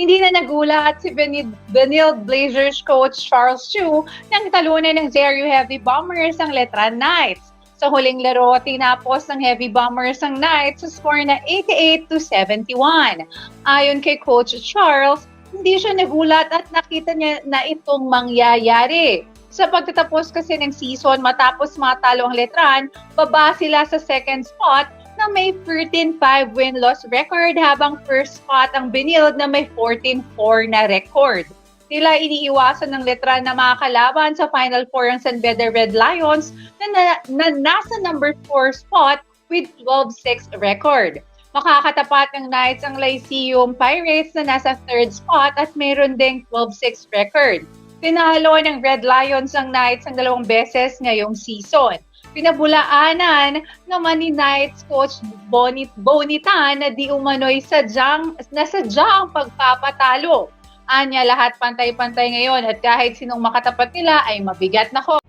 Hindi na nagulat si Benil, Blazers coach Charles Chu nang talunan ng Zero Heavy Bombers ang Letran Knights. Sa huling laro, tinapos ng Heavy Bombers ang Knights sa score na 88 to 71. Ayon kay Coach Charles, hindi siya nagulat at nakita niya na itong mangyayari. Sa pagtatapos kasi ng season matapos matalo ang Letran, baba sila sa second spot na may 13-5 win-loss record habang first spot ang Benil na may 14-4 na record. Tila iniiwasan ng Letran na makakalaban sa Final Four ang San Beda Red Lions na, na, na nasa number 4 spot with 12-6 record. Makakatapat ng Knights ang Lyceum Pirates na nasa third spot at mayroon ding 12-6 record. Pinalo ng Red Lions ang Knights ang dalawang beses ngayong season. Pinabulaanan naman ni Knights coach Bonit Bonitan na di umano'y sadyang, nasadya ang pagpapatalo. Anya lahat pantay-pantay ngayon at kahit sinong makatapat nila ay mabigat na ko.